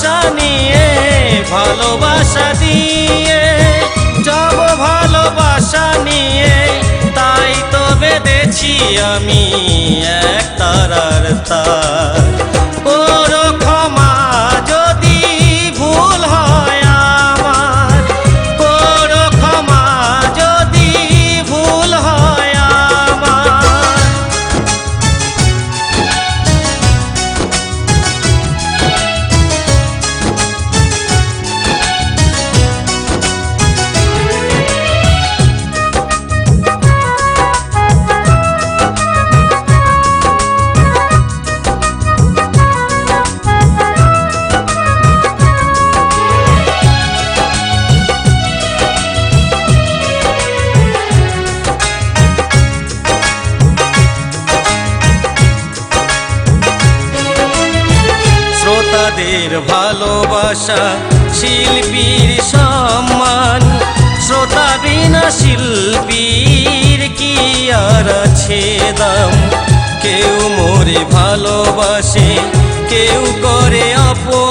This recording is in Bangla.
ভালোবাসা নিয়ে ভালোবাসা দিয়ে যাব ভালোবাসা নিয়ে তাই তো বেঁধেছি আমি শ্রোতাদের ভালোবাসা, শিল্পীর সম্মান, শ্রোতা বিনা শিল্পীর কি আর আছে দাম? কেউ মোরে ভালোবাসে, কেউ করে অপমান।